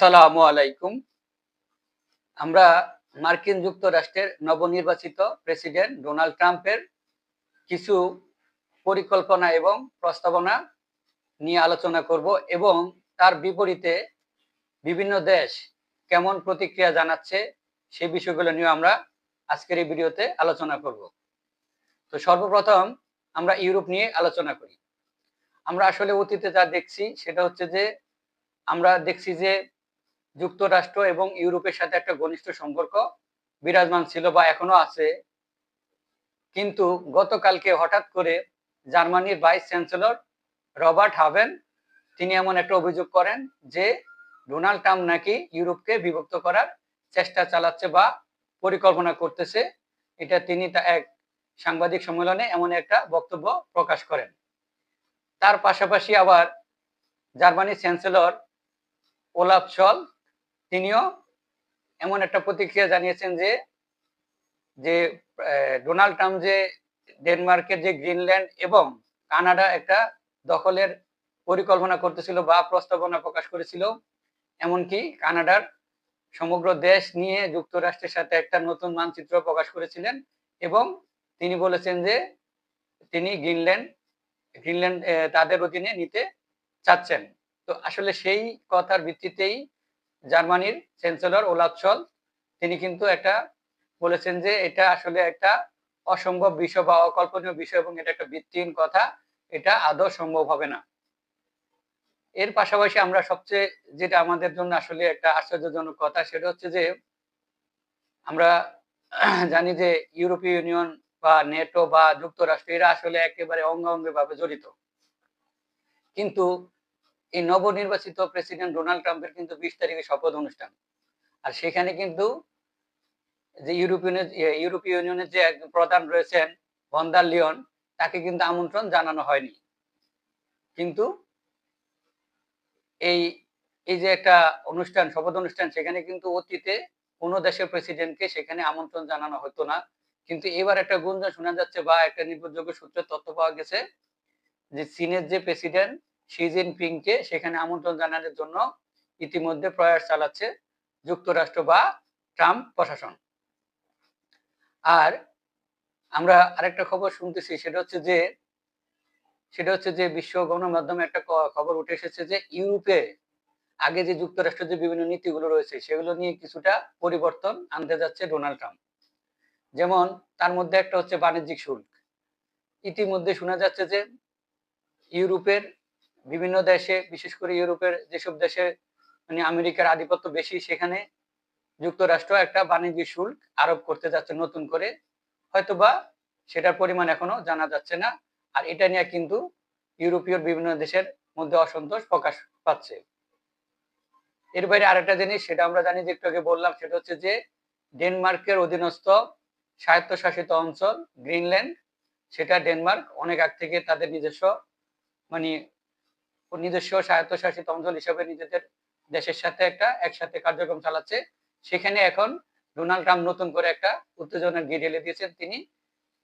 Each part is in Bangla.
আসসালামু আলাইকুম। আমরা মার্কিন যুক্তরাষ্ট্রের নবনির্বাচিত প্রেসিডেন্ট ডোনাল্ড ট্রাম্পের কিছু পরিকল্পনা এবং প্রস্তাবনা নিয়ে আলোচনা করব এবং তার বিপরীতে বিভিন্ন দেশ কেমন প্রতিক্রিয়া জানাচ্ছে সেই বিষয়গুলো নিয়ে আমরা আজকের এই ভিডিওতে আলোচনা করব। তো সর্বপ্রথম আমরা ইউরোপ নিয়ে আলোচনা করি। আমরা আসলে অতীতে যা দেখছি সেটা হচ্ছে যে আমরা দেখছি যে যুক্তরাষ্ট্র এবং ইউরোপের সাথে একটা ঘনিষ্ঠ সম্পর্ক বিরাজমান ছিল বা এখনও আছে। কিন্তু গতকালকে হঠাৎ করে জার্মানির ভাইস চ্যান্সেলর রবার্ট হাভেন, তিনি এমন একটা অভিযোগ করেন যে ডোনাল্ড ট্রাম্প নাকি ইউরোপকে বিভক্ত করার চেষ্টা চালাচ্ছে বা পরিকল্পনা করতেছে। এটা তিনি তা এক সাংবাদিক সম্মেলনে এমন একটা বক্তব্য প্রকাশ করেন। তার পাশাপাশি আবার জার্মানির চ্যান্সেলর ওলাফ শল তিনিও এমন একটা প্রতিক্রিয়া জানিয়েছেন যে যে ডোনাল্ড ট্রাম্প যে ডেনমার্কের যে গ্রিনল্যান্ড এবং কানাডা একটা দখলের পরিকল্পনা করতেছিল বা প্রস্তাবনা প্রকাশ করেছিল, এমনকি কানাডার সমগ্র দেশ নিয়ে যুক্তরাষ্ট্রের সাথে একটা নতুন মানচিত্র প্রকাশ করেছিলেন এবং তিনি বলেছেন যে, তিনি গ্রিনল্যান্ড গ্রিনল্যান্ড তাদের অধীনে নিতে চাচ্ছেন। তো আসলে সেই কথার ভিত্তিতেই জার্মানির চ্যান্সেলর ওলাফ শল তিনি কিন্তু একটা বলেছেন যে এটা আসলে একটা অসম্ভব বিষয় বা অকল্পনীয় বিষয় এবং এটা একটা ভিত্তিহীন কথা, এটা আদৌ সম্ভব হবে না। এর পাশাপাশি আমরা সবচেয়ে যেটা আমাদের জন্য আসলে একটা আশ্চর্যজনক কথা, সেটা হচ্ছে যে আমরা জানি যে ইউরোপীয় ইউনিয়ন বা নেটো বা যুক্তরাষ্ট্র, এরা আসলে একেবারে অঙ্গাঙ্গি ভাবে জড়িত। কিন্তু এই নবনির্বাচিত প্রেসিডেন্ট ডোনাল্ড ট্রাম্পের কিন্তু বিশ তারিখে শপথ অনুষ্ঠান। আর সেখানে কিন্তু যে ইউরোপিয়ান, ইউরোপীয় ইউনিয়নের যে প্রধান রয়েছেন ভন্দার লিওন, তাকে কিন্তু আমন্ত্রণ জানানো হয়নি। কিন্তু এই এই যে একটা অনুষ্ঠান, শপথ অনুষ্ঠান, সেখানে কিন্তু অতীতে কোনো দেশের প্রেসিডেন্টকে সেখানে আমন্ত্রণ জানানো হতো না। কিন্তু এবার একটা গুঞ্জন শোনা যাচ্ছে বা একটা নির্ভরযোগ্য সূত্রে তথ্য পাওয়া গেছে যে চীনের যে প্রেসিডেন্ট শি জিনপিংকে সেখানে আমন্ত্রণ জানানোর জন্য ইতিমধ্যে প্রয়াস চালাচ্ছে যুক্তরাষ্ট্র বা ট্রাম্প প্রশাসন। আর আমরা আরেকটা খবর শুনতেছি, সেটা হচ্ছে যে, সেটা হচ্ছে যে বিশ্ব গণমাধ্যমে একটা খবর উঠে এসেছে যে ইউরোপে আগে যে যুক্তরাষ্ট্রের যে বিভিন্ন নীতিগুলো রয়েছে, সেগুলো নিয়ে কিছুটা পরিবর্তন আনতে যাচ্ছে ডোনাল্ড ট্রাম্প। যেমন তার মধ্যে একটা হচ্ছে বাণিজ্যিক শুল্ক। ইতিমধ্যে শোনা যাচ্ছে যে ইউরোপের বিভিন্ন দেশে, বিশেষ করে ইউরোপের যেসব দেশে মানে আমেরিকার আধিপত্য বেশি, সেখানে যুক্তরাষ্ট্র একটা বাণিজ্যিক শুল্ক আরোপ করতে যাচ্ছে নতুন করে। হয়তোবা সেটার পরিমাণ এখনও জানা যাচ্ছে না, আর এটা নিয়ে কিন্তু ইউরোপীয় বিভিন্ন দেশের মধ্যে অসন্তোষ প্রকাশ পাচ্ছে। এর বাইরে আরেকটা জিনিস, সেটা আমরা জানি যে একটু আগে বললাম, সেটা হচ্ছে যে ডেনমার্কের অধীনস্থ স্বায়ত্তশাসিত অঞ্চল গ্রিনল্যান্ড, সেটা ডেনমার্ক অনেক আগ থেকে তাদের নিজস্ব মানে নিজস্ব স্বায়ত্তশাসিত অঞ্চল হিসেবে নিজেদের দেশের সাথে একটা একসাথে কার্যক্রম চালাচ্ছে। সেখানে এখন ডোনাল্ড ট্রাম্প নতুন করে একটা উত্তেজনার গিয়ে ঢেলে দিয়েছেন। তিনি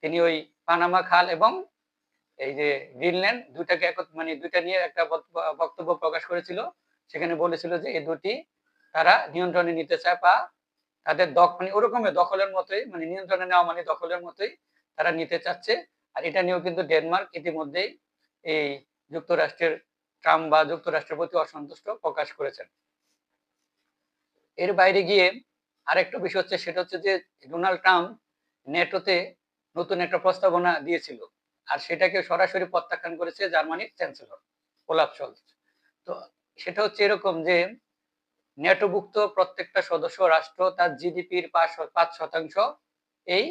তিনি ওই পানামা খাল এবং এই যে গ্রিনল্যান্ড দুইটাকে এক মানে দুইটা নিয়ে একটা বক্তব্য প্রকাশ করেছিল। সেখানে বলেছিল যে এই দুটি তারা নিয়ন্ত্রণে নিতে চায় বা তাদের দখ মানে ওরকমের দখলের মতোই মানে নিয়ন্ত্রণে নেওয়া মানে দখলের মতোই তারা নিতে চাচ্ছে। আর এটা নিয়েও কিন্তু ডেনমার্ক ইতিমধ্যেই এই যুক্তরাষ্ট্রের ট্রাম্প বা যুক্তরাষ্ট্রের প্রতি অসন্তুষ্ট প্রকাশ করেছেন। এর বাইরে গিয়ে আরেকটা বিষয় হচ্ছে, সেটা হচ্ছে যে ডোনাল্ড ট্রাম্প নেটোতে নতুন একটা প্রস্তাবনা দিয়েছিল আর সেটাকে সরাসরি প্রত্যাখ্যান করেছে জার্মানির চ্যান্সেলর ওলাফ শলস তো সেটা হচ্ছে এরকম যে নেটোভুক্ত প্রত্যেকটা সদস্য রাষ্ট্র তার জিডিপির পাঁচ শতাংশ এই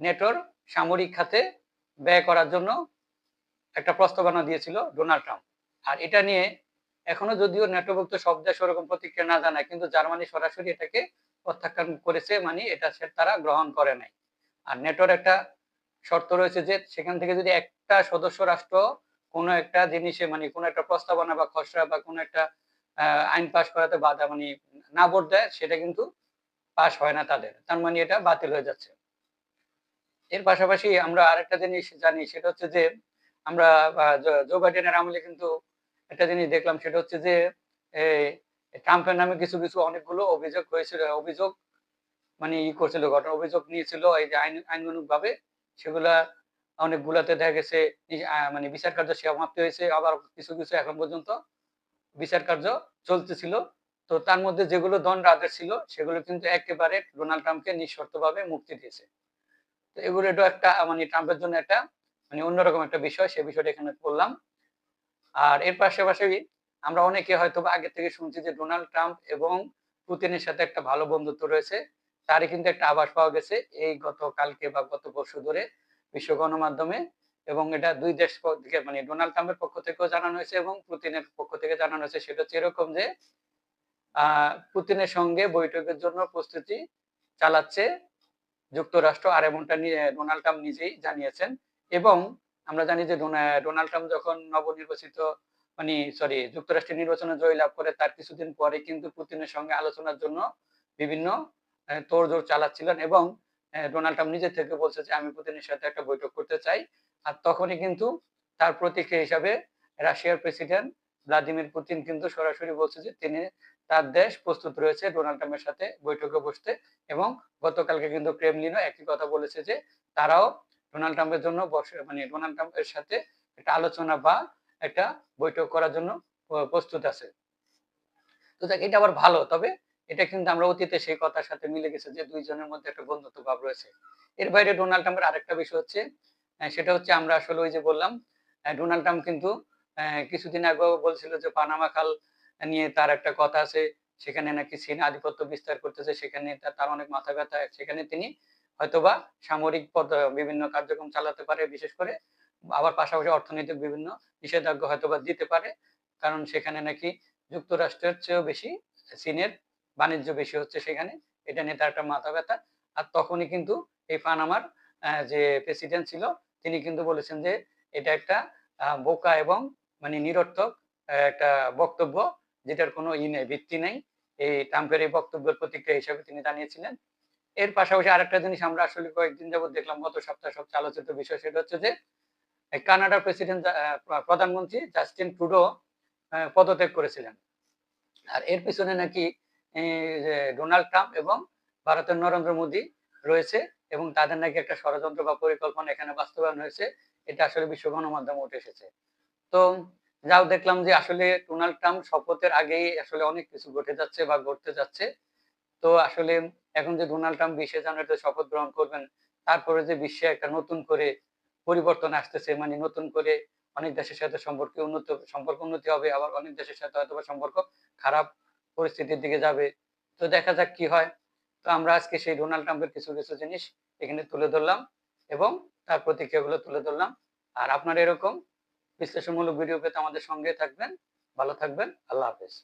নেটোর সামরিক খাতে ব্যয় করার জন্য একটা প্রস্তাবনা দিয়েছিল ডোনাল্ড ট্রাম্প। আর এটা নিয়ে এখনও যদিও নেটোভুক্ত সব দেশ ওরকম প্রতিক্রিয়া না জানায়, কিন্তু জার্মানি সরাসরি এটাকে প্রত্যাখ্যান করেছে মানে এটা তারা গ্রহণ করে নাই। আর নেটোর একটা শর্ত রয়েছে যে সেখান থেকে যদি একটা সদস্য রাষ্ট্র কোনো একটা জিনিসে মানে কোনো একটা প্রস্তাবনা বা খসড়া বা কোনো একটা আইন পাশ করাতে বাধা মানে না ভোট দেয়, সেটা কিন্তু পাশ হয় না তাদের। তার মানে এটা বাতিল হয়ে যাচ্ছে। এর পাশাপাশি আমরা আরেকটা জিনিস জানি, সেটা হচ্ছে যে আমরা জো বাইডেনের আমলে কিন্তু একটা জিনিস দেখলাম, সেটা হচ্ছে যে ট্রাম্পের নামে কিছু কিছু অনেকগুলো অভিযোগ হয়েছিল, অভিযোগ মানে ই করছিল, ঘটনা অভিযোগ নিয়েছিল, এই যে আইন আইনানুগ ভাবে সেগুলা অনেকগুলাতে দেখা গেছে মানে বিচার কার্য সমাপ্তি হয়েছে, আবার কিছু কিছু এখন পর্যন্ত বিচার কার্য চলতেছিল। তো তার মধ্যে যেগুলো দণ্ড আদেশ ছিল, সেগুলো কিন্তু একেবারে ডোনাল্ড ট্রাম্পকে নিঃশর্তভাবে মুক্তি দিয়েছে। তো এগুলো একটা মানে ট্রাম্পের জন্য একটা মানে অন্যরকম একটা বিষয়, সে বিষয়টা এখানে বললাম। আর এর পাশাপাশি আমরা অনেকে হয়তো আগে থেকে শুনছি যে ডোনাল্ড ট্রাম্প এবং পুতিনের সাথে একটা ভালো বন্ধুত্ব রয়েছে। তারই কিন্তু একটা আভাস পাওয়া গেছে এই গত কালকে বা গত পরশু ধরে বিশ্ব গণমাধ্যমে এবং এটা দুই দেশ থেকে মানে ডোনাল্ড ট্রাম্পের পক্ষ থেকেও জানানো হয়েছে এবং পুতিনের পক্ষ থেকে জানানো হয়েছে। সেটা হচ্ছে এরকম যে পুতিনের সঙ্গে বৈঠকের জন্য প্রস্তুতি চালাচ্ছে যুক্তরাষ্ট্র আর এমনটা নিয়ে ডোনাল্ড ট্রাম্প নিজেই জানিয়েছেন এবং আমরা জানি যে ডোনাল্ড ট্রাম্প যখন নবনির্বাচিত মানে সরি যুক্তরাষ্ট্রের নির্বাচনে জয়লাভ করে, তার কিছুদিন পরে কিন্তু পুতিনের সঙ্গে আলোচনার জন্য বিভিন্ন তোড়জোড় চালাচ্ছিলেন এবং ডোনাল্ড ট্রাম্প নিজে থেকে বলছে যে, আমি পুতিনের সাথে একটা বৈঠক করতে চাই। আর তখনই কিন্তু তার প্রতিক্রিয়া হিসাবে রাশিয়ার প্রেসিডেন্ট ভ্লাদিমির পুতিন কিন্তু সরাসরি বলছে যে, তিনি তার দেশ প্রস্তুত রয়েছে ডোনাল্ড ট্রাম্পের সাথে বৈঠকে বসতে। এবং গতকালকে কিন্তু ক্রেমলিনও একই কথা বলেছে যে, তারাও ডোনাল্ড ট্রাম্পের জন্য মানে ডোনাল্ড ট্রাম্পের সাথে একটা আলোচনা বা একটা বৈঠক করার জন্য প্রস্তুত আছে। তো দেখ, এটা আবার ভালো, তবে এটা কিন্তু আমরা অতীতে সেই কথার সাথে মিলে গেছে যে দুইজনের মধ্যে একটা বন্ধুত্ব ভাব রয়েছে। এর বাইরে ডোনাল্ড ট্রাম্পের আরেকটা বিষয় হচ্ছে সেটা হচ্ছে আমরা আসলে ওই যে বললাম ডোনাল্ড ট্রাম্প কিন্তু কিছুদিন আগেও বলছিল যে পানামা খাল নিয়ে তার একটা কথা আছে, সেখানে নাকি চীন আধিপত্য বিস্তার করতেছে, সেখানে তার অনেক মাথা ব্যথা, সেখানে তিনি হয়তোবা সামরিক পদ, বিভিন্ন কার্যক্রম চালাতে পারে, বিশেষ করে আবার পাশাপাশি অর্থনৈতিক বিভিন্ন নিষেধাজ্ঞা হয়তোবা দিতে পারে, কারণ সেখানে নাকি যুক্তরাষ্ট্রের চেয়েও বেশি, চীনের বাণিজ্য বেশি হচ্ছে সেখানে, এটা নিয়ে তার একটা মাথা ব্যথা। আর তখনই কিন্তু এই পানামার যে প্রেসিডেন্ট ছিল, তিনি কিন্তু বলেছেন যে এটা একটা বোকা এবং মানে নিরর্থক একটা বক্তব্য, যেটার কোনো ই নেই, ভিত্তি নেই। এই ট্রাম্পের এই বক্তব্যের প্রতিক্রিয়া হিসেবে তিনি জানিয়েছিলেন। এর পাশাপাশি আরেকটা জিনিস আমরা আসলে কয়েকদিন যাবত দেখলাম, গত সপ্তাহে সবচেয়ে আলোচিত বিষয় সেটা হচ্ছে যে কানাডার প্রেসিডেন্ট প্রধানমন্ত্রী জাস্টিন ট্রুডো পদত্যাগ করেছিলেন। আর এর পিছনে নাকি ডোনাল্ড ট্রাম্প এবং ভারতের নরেন্দ্র মোদী রয়েছে এবং তাদের নাকি একটা ষড়যন্ত্র বা পরিকল্পনা এখানে বাস্তবায়ন হয়েছে, এটা আসলে বিশ্ব গণমাধ্যমে উঠে এসেছে। তো যাও দেখলাম যে আসলে ডোনাল্ড ট্রাম্প শপথের আগেই আসলে অনেক কিছু ঘটে যাচ্ছে বা ঘটতে যাচ্ছে। তো আসলে এখন যে ডোনাল্ড ট্রাম্প বিশে জানুয়ারিতে শপথ গ্রহণ করবেন, তারপরে যে বিশ্বে একটা নতুন করে পরিবর্তন আসতেছে মানে নতুন করে অনেক দেশের সাথে সম্পর্কে উন্নত, সম্পর্ক উন্নতি হবে, আবার অনেক দেশের সাথে হয়তো সম্পর্ক খারাপ পরিস্থিতির দিকে যাবে। তো দেখা যাক কি হয়। তো আমরা আজকে সেই ডোনাল্ড ট্রাম্পের কিছু কিছু জিনিস এখানে তুলে ধরলাম এবং তার প্রতিক্রিয়াগুলো তুলে ধরলাম। আর আপনার এরকম বিশ্লেষণমূলক ভিডিও পেতে আমাদের সঙ্গে থাকবেন। ভালো থাকবেন। আল্লাহ হাফেজ।